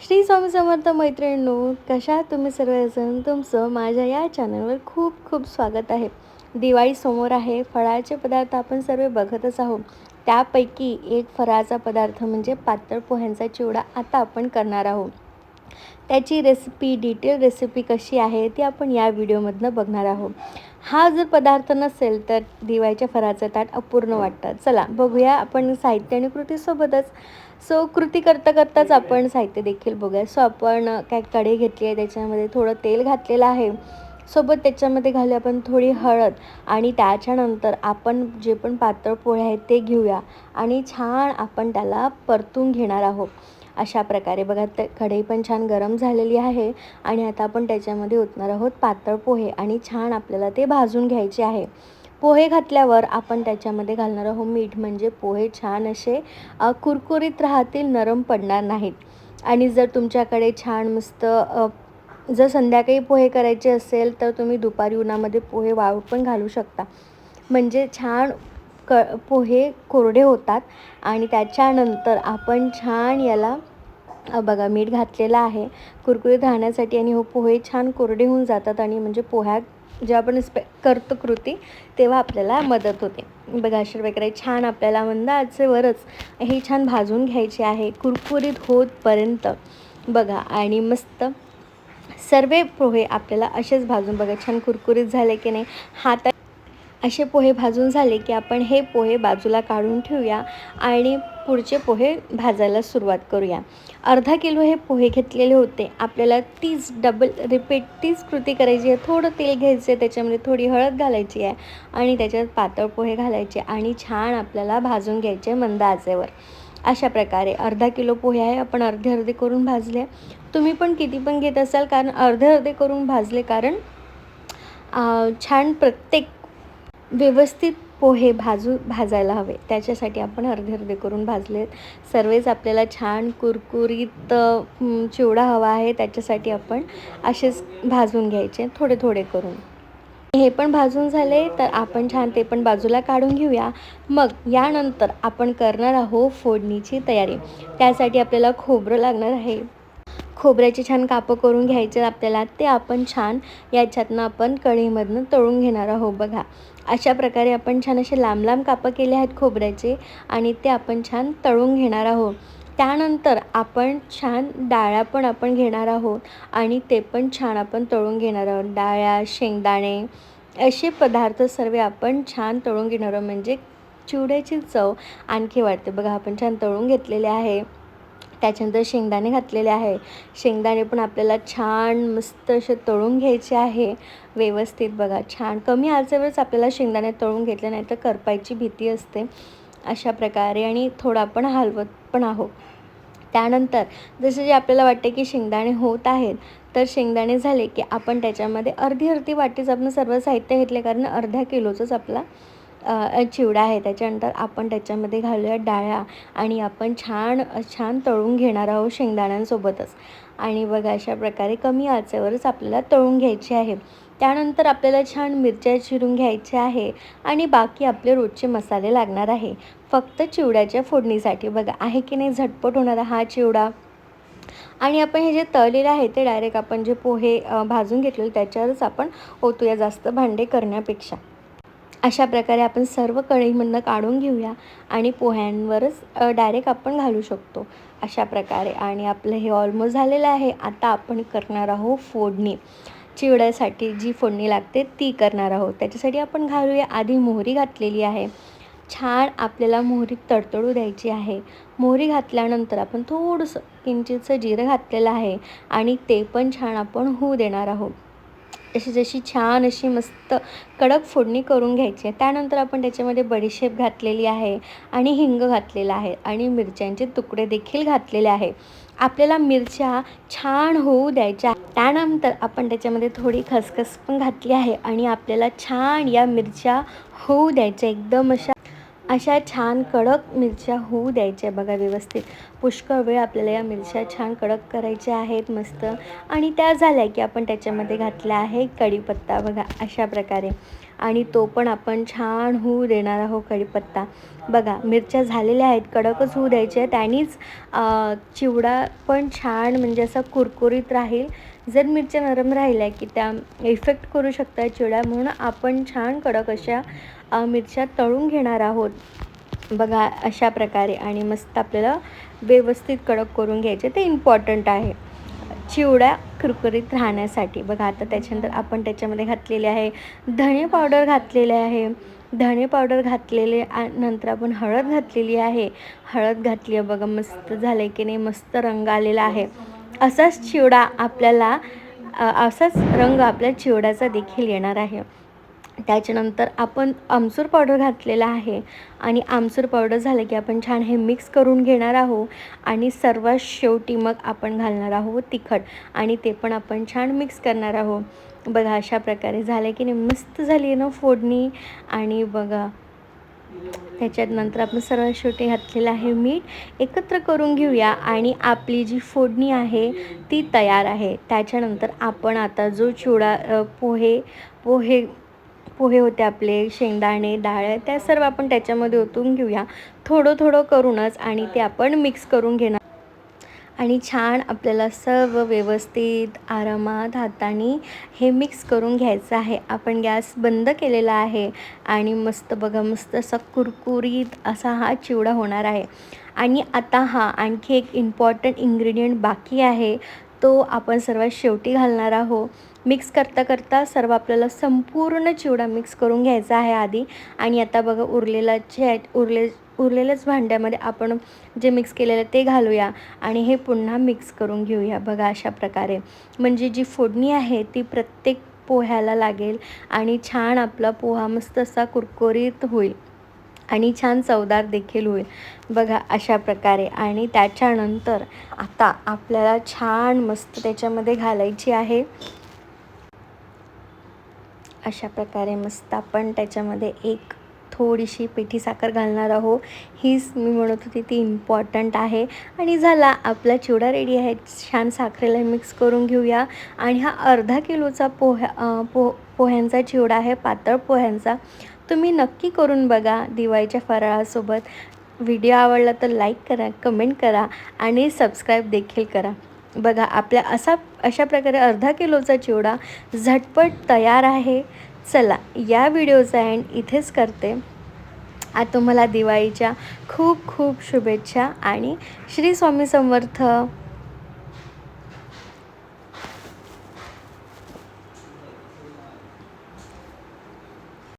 श्री स्वामी समर्थ मैत्रिणींनो कशा तुम्ही सर्वजण? तुमचं माझ्या या चॅनलवर खूप खूप स्वागत आहे. दिवाळी समोर आहे फळाचे पदार्थ आपण सर्व बघतच आहोत. त्यापैकी एक फराळाचा पदार्थ म्हणजे पातळ पोह्यांचा चिवडा आता आपण करणार आहोत. त्याची रेसिपी डिटेल रेसिपी कशी आहे ती आपण या व्हिडिओमधनं बघणार आहोत. हा जर पदार्थ नसेल तर दिवाळीच्या फराचं ताट अपूर्ण वाटतं. चला बघूया आपण साहित्य आणि कृतीसोबतच सो कृती करता करताच आपण साहित्य देखील बघूया. सो आपण काय कढई घेतली आहे त्याच्यामध्ये थोडं तेल घातलेलं आहे. सोबत त्याच्यामध्ये घालूया आपण थोडी हळद आणि त्याच्यानंतर आपण जे पण पातळ पोळे आहेत ते घेऊया आणि छान आपण त्याला परतून घेणार आहोत. अशा प्रकारे बघा ते कढई पण छान गरम झालेली आहे आणि आता आपण त्याच्यामध्ये ओतणार आहोत पातळ पोहे आणि छान आपल्याला ते भाजून घ्यायचे आहे. पोहे घातल्यावर आपण त्याच्यामध्ये घालणार आहोत मीठ. म्हणजे पोहे छान असे कुरकुरीत राहतील नरम पडणार नाहीत. आणि जर तुमच्याकडे छान मस्त जर संध्याकाळी पोहे करायचे असेल तर तुम्ही दुपारी उन्हामध्ये पोहे वाळू पण घालू शकता. म्हणजे छान क पोहे कोरडे होतात आणि त्याच्यानंतर आपण छान याला बघा मीठ घातलेलं आहे. कुरकुरीत राहण्यासाठी आणि हो पोहे छान कोरडे होऊन जातात आणि म्हणजे पोह्यात जेव्हा आपण स्पे करतो कृती तेव्हा आपल्याला मदत होते. बघा अशा वगैरे छान आपल्याला मंदाचेवरच हे छान भाजून घ्यायचे आहे कुरकुरीत होतपर्यंत. बघा आणि मस्त सर्व पोहे आपल्याला असेच भाजून बघा छान कुरकुरीत झाले की नाही हातात असे पोहे भाजून झाले की आपण हे पोहे बाजूला काढून ठेवूया. आणि पुढचे पोहे भाजायला सुरुवात करूया. अर्धा किलो हे पोहे घेतलेले होते. आपल्याला तीच डबल रिपीट तीच कृती करायची आहे. थोडं तेल घ्यायचं आहे त्याच्यामध्ये थोडी हळद घालायची आहे आणि त्याच्यात पातळ पोहे घालायचे आणि छान आपल्याला भाजून घ्यायचे मंद आचेवर. अशा प्रकारे अर्धा किलो पोहे आहे आपण अर्धे अर्धे करून भाजले. तुम्ही पण किती पण घेत असाल कारण अर्धे अर्धे करून भाजले कारण छान प्रत्येक व्यवस्थित पोहे भाजू भाजायला हवे. त्याच्यासाठी आपण अर्धे अर्धे करून भाजलेत. सर्वच आपल्याला छान कुरकुरीत चिवडा हवा आहे त्याच्यासाठी आपण असेच भाजून घ्यायचे. थोडे थोडे करून. हे पण भाजून झाले तर आपण छान ते पण बाजूला काढून घेऊया. मग यानंतर आपण करणार आहोत फोडणीची तयारी. त्यासाठी आपल्याला खोबरं लागणार आहे. खोबऱ्याचे छान कापं करून घ्यायचे आपल्याला ते आपण छान याच्यातनं आपण कढईमधनं तळून घेणार आहोत बघा. अशा प्रकारे आपण छान असे लांब लांब कापं केले आहेत खोबऱ्याचे आणि ते आपण छान तळून घेणार आहोत. त्यानंतर आपण छान डाळ्या पण आपण घेणार आहोत आणि ते पण छान आपण तळून घेणार आहोत. डाळ्या शेंगदाणे असे पदार्थ सर्व आपण छान तळून घेणार आहोत. म्हणजे चिवड्याची चव आणखी वाढते. बघा आपण छान तळून घेतलेले आहे. त्याच्यानंतर शेंगदाणे घातलेले आहे. शेंगदाणे पण आपल्याला छान मस्त असे तळून घ्यायचे आहे. व्यवस्थित बघा छान. कमी आचेवरच आपल्याला शेंगदाणे तळून घेतले नाही तर करपायची भीती असते. अशा प्रकारे आणि थोडं आपण हलवत पण आहोत. त्यानंतर जसे जे आपल्याला वाटते की शेंगदाणे होत आहेत तर शेंगदाणे झाले की आपण त्याच्यामध्ये अर्धी अर्धी वाटीच आपण सर्व साहित्य घेतले कारण अर्ध्या किलोचंच आपला चिवडा आहे. त्याच्यानंतर आपण त्याच्यामध्ये घालूया डाळ्या आणि आपण छान छान तळून घेणार आहोत शेंगदाण्यांसोबतच. आणि बघा अशा प्रकारे कमी आचेवरच आपल्याला तळून घ्यायचे आहे. त्यानंतर आपल्याला छान मिरच्या चिरून घ्यायच्या आहे आणि बाकी आपले रोजचे मसाले लागणार आहे. फक्त चिवड्याच्या फोडणीसाठी बघा आहे की नाही? झटपट होणारा हा चिवडा. आणि आपण हे जे तळलेलं आहे ते डायरेक्ट आपण जे पोहे भाजून घेतलेले त्याच्यावरच आपण ओतूया जास्त भांडे करण्यापेक्षा. अशा प्रकारे आपण सर्व कढईमधनं काढून घेऊया आणि पोह्यांवरच डायरेक्ट आपण घालू शकतो अशा प्रकारे. आणि आपलं हे ऑलमोस्ट झालेलं आहे. आता आपण करणार आहोत फोडणी. चिवड्यासाठी जी फोडणी लागते ती करणार आहोत. त्याच्यासाठी आपण घालूया आधी मोहरी घातलेली आहे. छान आपल्याला मोहरी तडतडू द्यायची आहे. मोहरी घातल्यानंतर आपण थोडंसं किंचितचं जिरं घातलेलं आहे आणि ते पण छान आपण होऊ देणार आहोत. अशी जशी छान अशी मस्त कडक फोडणी करून घ्यायची आहे. त्यानंतर आपण त्याच्यामध्ये बडीशेप घातलेली आहे आणि हिंग घातलेला आहे आणि मिरच्यांचे तुकडे देखील घातलेले आहे. आपल्याला मिरच्या छान होऊ द्यायच्या त्यानंतर आपण त्याच्यामध्ये थोडी खसखस पण घातली आहे आणि आपल्याला छान या मिरच्या होऊ द्यायच्या एकदम अशा अशा छान कडक मिरच्या होऊ द्यायच्या बघा व्यवस्थित. पुष्कळ वेळ आपल्याला या मिरच्या छान कडक करायच्या आहेत मस्त. आणि त्या झाल्या की आपण त्याच्यामध्ये घातल्या आहे कढीपत्ता बघा अशा प्रकारे. आणि तो पण आपण छान होऊ देणार आहोत कढीपत्ता. बघा मिरच्या झालेल्या आहेत कडकच होऊ द्यायच्या त्यानीच चिवडा पण छान म्हणजे असा कुरकुरीत राहील. जर मिरच्या नरम राहिल्या की त्या इफेक्ट करू शकतात चिवड्या म्हणून आपण छान कडक अशा मिरच्या तळून घेणार आहोत. बघा अशा प्रकारे आणि मस्त आपल्याला व्यवस्थित कडक करून घ्यायचे. ते इम्पॉर्टंट आहे. चिवड्या कुरकुरीत राहण्यासाठी. बघा आता त्याच्यानंतर आपण त्याच्यामध्ये घातलेले आहे धणे पावडर घातलेले आहे. धणे पावडर घातलेले नंतर आपण हळद घातलेली आहे. हळद घातली आहे बघा मस्त झालं आहे की नाही मस्त रंग आलेला आहे. असाच चिवडा आपल्याला असाच रंग आपल्या चिवड्याचा देखील येणार आहे. त्याच्यानंतर आपण आमचूर पावडर घातलेला आहे आणि आमचूर पावडर झालं की आपण छान हे मिक्स करून घेणार आहोत आणि सर्वात शेवटी मग आपण घालणार आहोत तिखट आणि ते पण आपण छान मिक्स करणार आहोत. बघा अशा प्रकारे झालं की नाही मस्त झाली आहे ना फोडणी आणि बघा त्याच्यात नंतर आपण सर्वात शेवटी घातलेलं आहे मीठ. एकत्र करून घेऊया आणि आपली जी फोडणी आहे ती तयार आहे. त्याच्यानंतर आपण आता जो चिवडा पोहे पोहे पोहे होते आपले शेंगदाणे डाळ त्या सर्व आपण त्याच्यामध्ये ओतून घेऊया. थोडं थोडं करूनच आणि ते आपण मिक्स करून घेणार आणि छान आपल्याला सर्व व्यवस्थित आरामात हाताने हे मिक्स करून घ्यायचं आहे. आपण गॅस बंद केलेला आहे आणि मस्त बघा मस्त असा कुरकुरीत असा हा चिवडा होणार आहे. आणि आता हा आणखी एक इम्पॉर्टंट इन्ग्रेडियंट बाकी आहे. तो आपण सर्वात शेवटी घालणार आहोत. मिक्स करता करता सर्व आपल्याला संपूर्ण चिवडा मिक्स करून घ्यायचा आहे आधी. आणि आता बघा उरलेला जे उरले उरलेल्याच भांड्यामध्ये आपण जे मिक्स केलेलं ते घालूया. आणि हे पुन्हा मिक्स करून घेऊया बघा अशा प्रकारे. म्हणजे जी फोडणी आहे ती प्रत्येक पोह्याला लागेल आणि छान आपला पोहा मस्त असा कुरकुरीत होईल. आणि छान चवदार देखील होईल. बघा अशा प्रकारे. आणि त्याच्यानंतर आता आपल्याला छान मस्त त्याच्यामध्ये घालायची आहे. अशा प्रकारे मस्त आपण त्याच्यामध्ये एक थोडीशी पिठी साखर घालणार आहो हीच मी म्हणत होती ती इम्पॉर्टंट आहे. आणि झाला आपला चिवडा रेडी आहे. छान साखरेला मिक्स करून घेऊया. आणि हा अर्धा किलोचा पोह्या पो पोह्यांचा चिवडा आहे पातळ पोह्यांचा. तुम्ही नक्की करून बघा दिवाळीच्या फराळासोबत. व्हिडिओ आवडला तर लाईक करा कमेंट करा आणि सबस्क्राईब देखील करा. बघा आपल्या असा अशा प्रकारे अर्धा किलोचा चिवडा झटपट तयार आहे. चला या व्हिडिओचा एंड इथेच करते. आज तुम्हाला दिवाळीच्या खूप खूप शुभेच्छा आणि श्री स्वामी समर्थ.